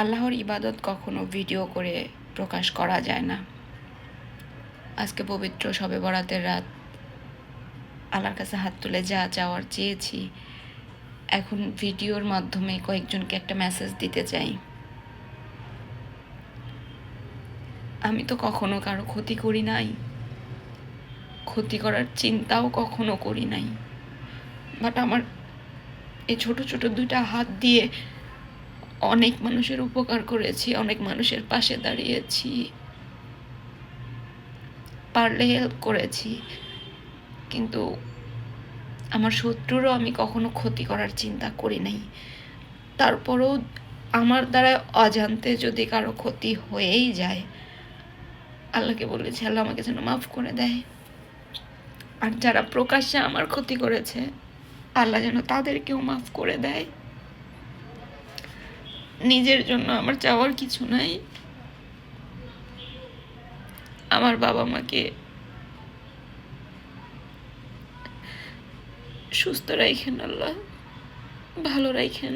আল্লাহর ইবাদত কখনো ভিডিও করে প্রকাশ করা যায় না। আজকে পবিত্র সবে বরাতের রাত, আল্লাহর কাছে হাত তুলে যা চাওয়ার চেয়েছি। এখন ভিডিওর মাধ্যমে কয়েকজনকে একটা মেসেজ দিতে চাই। আমি তো কখনো কারও ক্ষতি করি নাই। ক্ষতি করার চিন্তাও কখনো করি নাই। বাট আমার এই ছোট ছোট দুইটা হাত দিয়ে অনেক মানুষের উপকার করেছি, অনেক মানুষের পাশে দাঁড়িয়েছি। পারলে হেল্প করেছি। কিন্তু আমার শত্রুরও আমি কখনো ক্ষতি করার চিন্তা করি নাই। তারপরেও আমার দ্বারা অজান্তে যদি কারও ক্ষতি হয়েই যায়, আল্লাহকে বলেছি, আল্লাহ আমাকে যেন মাফ করে দেয়। আর যারা প্রকাশ্যে আমার ক্ষতি করেছে, আল্লাহ যেন তাদেরকেও মাফ করে দেয়। নিজের জন্য আমার চাওয়ার কিছু নাই। আমার বাবা মাকে সুস্থ রাখেন আল্লাহ, ভালো রাখেন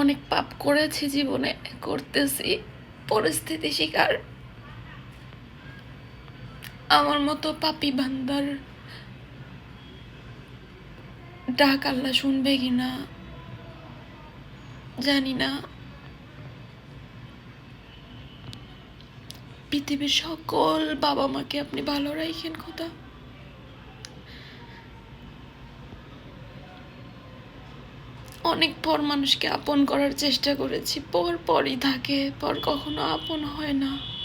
অনেক পাপ করেছি জীবনে, করতেছি। পরিস্থিতি শিকার। আমার মতো পাপি বান্দার ডাক আল্লাহ শুনবে কিনা জানি না। পৃথিবীর সকল বাবা মাকে আপনি ভালো রাখেন খোদা। অনেক পর মানুষকে আপন করার চেষ্টা করেছি। পর পরই থাকে, পর কখনো আপন হয় না।